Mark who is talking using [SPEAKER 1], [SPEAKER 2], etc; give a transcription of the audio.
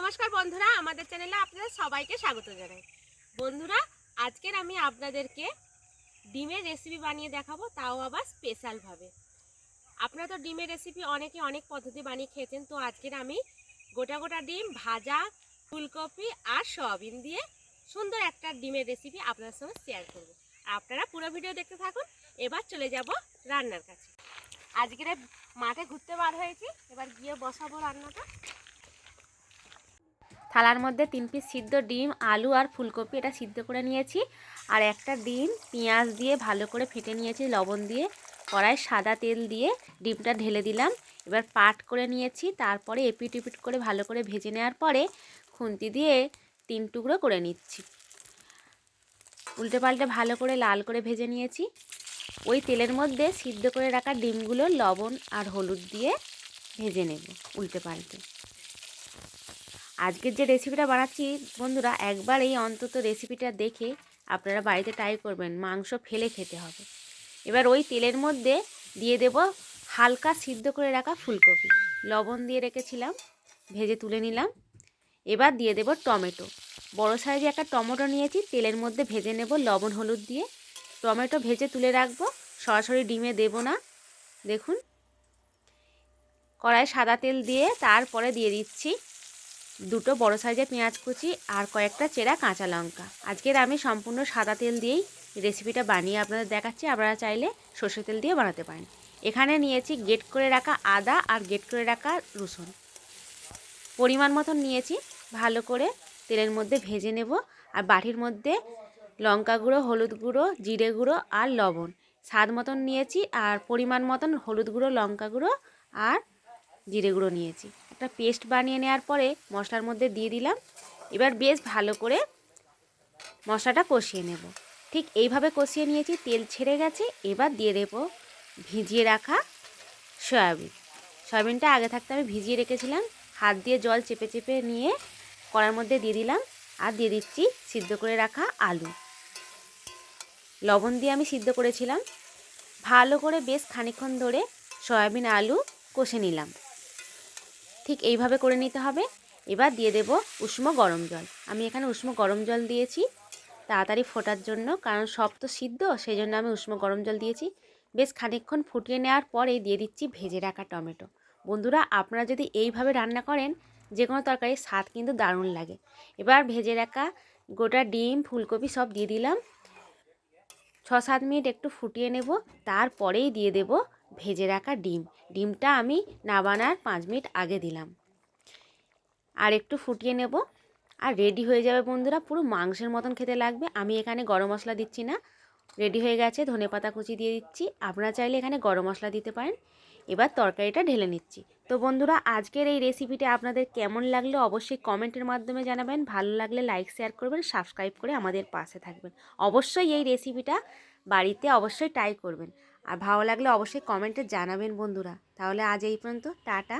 [SPEAKER 1] নমস্কার বন্ধুরা, আমাদের চ্যানেলে আপনাদের সবাইকে স্বাগত জানাই। বন্ধুরা, আজকের আমি আপনাদেরকে ডিমের রেসিপি বানিয়ে দেখাবো, তাও আবার স্পেশালভাবে আপনারা তো ডিমের রেসিপি অনেকে অনেক পদ্ধতি বানিয়ে খেয়েছেন, তো আজকের আমি গোটা গোটা ডিম, ভাজা, ফুলকপি আর সয়াবিন দিয়ে সুন্দর একটা ডিমের রেসিপি আপনাদের সঙ্গে শেয়ার করব। আপনারা পুরো ভিডিও দেখতে থাকুন, এবার চলে যাব রান্নার কাছে। আজকের মাঠে ঘুরতে বার হয়েছি, এবার গিয়ে বসাবো রান্নাটা। থালার মধ্যে তিন পিস সিদ্ধ ডিম, আলু আর ফুলকপি এটা সিদ্ধ করে নিয়েছি। আর একটা ডিম, পেঁয়াজ দিয়ে ভালো করে ফেটে নিয়েছি লবণ দিয়ে। কড়াই সাদা তেল দিয়ে ডিমটা ঢেলে দিলাম। এবার পাট করে নিয়েছি, তারপরে এপিট এপিট করে ভালো করে ভেজে নেওয়ার পরে খুন্তি দিয়ে তিন টুকরো করে নিচ্ছি। উল্টে পাল্টে ভালো করে লাল করে ভেজে নিয়েছি। ওই তেলের মধ্যে সিদ্ধ করে রাখা ডিমগুলো লবণ আর হলুদ দিয়ে ভেজে নেব উল্টে পাল্টে আজকের যে রেসিপিটা বানাচ্ছি, বন্ধুরা, একবার এই অন্তত রেসিপিটা দেখে আপনারা বাড়িতে ট্রাই করবেন, মাংস ফেলে খেতে হবে। এবার ওই তেলের মধ্যে দিয়ে দেব হালকা সিদ্ধ করে রাখা ফুলকপি। লবণ দিয়ে রেখেছিলাম, ভেজে তুলে নিলাম। এবার দিয়ে দেব টমেটো। বড় সাইজে একটা টমেটো নিয়েছি, তেলের মধ্যে ভেজে নেব লবণ, হলুদ দিয়ে। টমেটো ভেজে তুলে রাখব, সরাসরি ডিমে দেব না। দেখুন কড়াই সাদা তেল দিয়ে তারপরে দিয়ে দিচ্ছি দুটো বড় সাইজের পেঁয়াজ কুচি আর কয়েকটা চেরা কাঁচা লঙ্কা। আজকের আমি সম্পূর্ণ সাদা তেল দিয়েই রেসিপিটা বানিয়ে আপনাদের দেখাচ্ছি। আপনারা চাইলে সর্ষে তেল দিয়ে বানাতে পারেন। এখানে নিয়েছি গেট করে রাখা আদা আর গেট করে রাখা রসুন। পরিমাণ মতন নিয়েছি। ভালো করে তেলের মধ্যে ভেজে নেব। আর বাটির মধ্যে লঙ্কা গুঁড়ো, হলুদ গুঁড়ো, জিরে গুঁড়ো আর লবণ। স্বাদ মতন নিয়েছি আর পরিমাণ মতন হলুদ গুঁড়ো, লঙ্কা গুঁড়ো আর জিরে গুঁড়ো নিয়েছি। একটা পেস্ট বানিয়ে নেওয়ার পরে মশলার মধ্যে দিয়ে দিলাম। এবার বেশ ভালো করে মশলাটা কষিয়ে নেব। ঠিক এইভাবে কষিয়ে নিয়েছি, তেল ছেড়ে গেছে। এবার দিয়ে দেব ভিজিয়ে রাখা সয়াবিন। সয়াবিনটা আগে থাকতে আমি ভিজিয়ে রেখেছিলাম। হাত দিয়ে জল চেপে চেপে নিয়ে কড়ার মধ্যে দিয়ে দিলাম। আর দিয়ে দিচ্ছি সিদ্ধ করে রাখা আলু। লবণ দিয়ে আমি সিদ্ধ করেছিলাম। ভালো করে বেশ খানিক্ষণ ধরে সয়াবিন আলু কষে নিলাম। ঠিক এইভাবে করে নিতে হবে। এবার দিয়ে দেব উষ্ণ গরম জল। আমি এখানে উষ্ণ গরম জল দিয়েছি তাড়াতাড়ি ফোটার জন্য, কারণ সব তো সিদ্ধ সেই জন্য আমি উষ্ণ গরম জল দিয়েছি। বেশ খানিকক্ষণ ফুটিয়ে নেওয়ার পরে দিয়ে দিচ্ছি ভেজে রাখা টমেটো। বন্ধুরা, আপনারা যদি এইভাবে রান্না করেন যে কোনো তরকারির স্বাদ কিন্তু দারুণ লাগে। এবার ভেজে রাখা গোটা ডিম, ফুলকপি সব দিয়ে দিলাম। ছ সাত মিনিট একটু ফুটিয়ে নেব, তারপরেই দিয়ে দেব ভেজে রাখা ডিম। ডিমটা আমি নাবানার পাঁচ মিনিট আগে দিলাম। আর একটু ফুটিয়ে নেব। আর রেডি হয়ে যাবে বন্ধুরা, পুরো মাংসের মতন খেতে লাগবে। আমি এখানে গরম মশলা দিচ্ছি না। রেডি হয়ে গেছে, ধনে পাতা কুচি দিয়ে দিচ্ছি। আপনারা চাইলে এখানে গরম মশলা দিতে পারেন। এবার তরকারিটা ঢেলে নিচ্ছি। তো বন্ধুরা, আজকের এই রেসিপিটা আপনাদের কেমন লাগল অবশ্যই কমেন্টের মাধ্যমে জানাবেন। ভালো লাগলে লাইক শেয়ার করবেন সাবস্ক্রাইব করে আমাদের পাশে থাকবেন। অবশ্যই এই রেসিপিটা বাড়িতে অবশ্যই ট্রাই করবেন। আর ভালো লাগলে অবশ্যই কমেন্টে জানাবেন বন্ধুরা। তাহলে আজ এই পর্যন্ত টাটা।